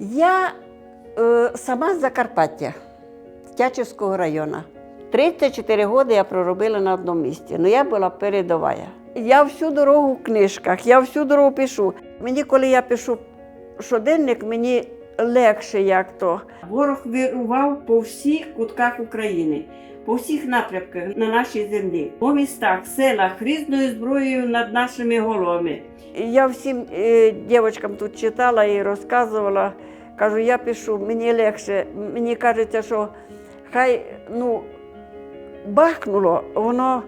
Я е, сама з Закарпаття, Тячівського району. 34 роки я проробила на одному місці, але я була передовая. Я всю дорогу в книжках, я всю дорогу пишу. Мені, коли я пишу щоденник, мені легше як то. Ворог вирував по всіх кутках України, по всіх напрямках на нашій землі, по містах, селах, різною зброєю над нашими головами. Я всім е, дівчаткам тут читала і розказувала. Кажу, я пишу, мені легше. Мені кажеться, що хай ну, бахнуло, воно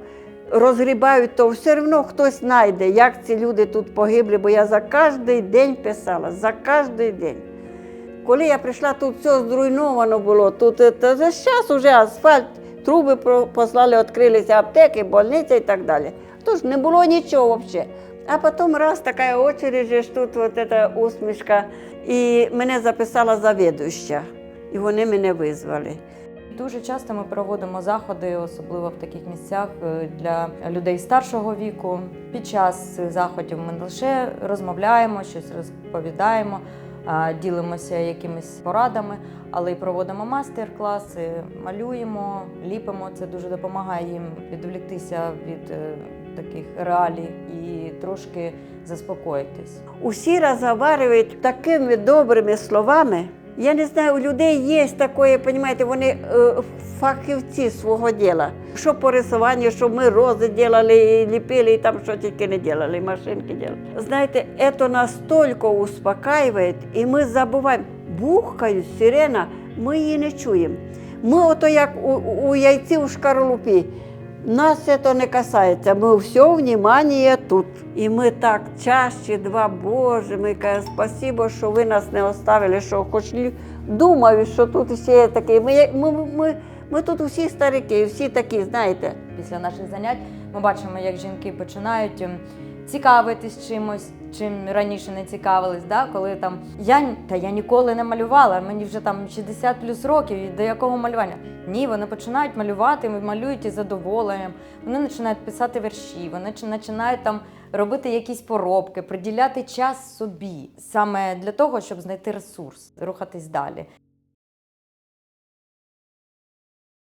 розгрібають, то все одно хтось знайде, як ці люди тут погибли, бо я за кожен день писала, за кожен день. Коли я прийшла, тут все зруйновано було. Тут е, за час уже асфальт, труби послали, відкрилися аптеки, больниці і так далі. Тож не було нічого взагалі. А потім раз така очередь, ж тут от ця усмішка, і мене записала завідуюча, і вони мене визвали. Дуже часто ми проводимо заходи, особливо в таких місцях е, для людей старшого віку. Під час заходів ми лише розмовляємо, щось розповідаємо, ділимося якимись порадами, але й проводимо майстер-класи, малюємо, ліпимо. Це дуже допомагає їм відволіктися від е, таких реалій і трошки заспокоїтись. Усі розговорюють такими добрими словами. Я не знаю, у людей є таке, розумієте, вони е, фахівці свого діла. Що по рисуванню, що ми рози робили, і ліпили, і там що тільки не робили, машинки робили. Знаєте, це настільки успокаює, і ми забуваємо. Бухкають сирена, ми її не чуємо. Ми ото як у, у яйці у шкарлупі. Нас це не касається. Ми все внимание тут. І ми так чаще, два Боже, ми кажемо, спасибо, що ви нас не оставили, що хоч думаю, що тут всі такі. Ми, ми, ми, ми тут усі старики, всі такі, знаєте. Після наших занять ми бачимо, як жінки починають ем, цікавитись чимось, чим раніше не цікавились. Да? Коли там я та я ніколи не малювала, мені вже там 60 плюс років, до якого малювання? Ні, вони починають малювати, малюють із задоволенням. Вони починають писати вірші, вони чи- починають там робити якісь поробки, приділяти час собі саме для того, щоб знайти ресурс, рухатись далі.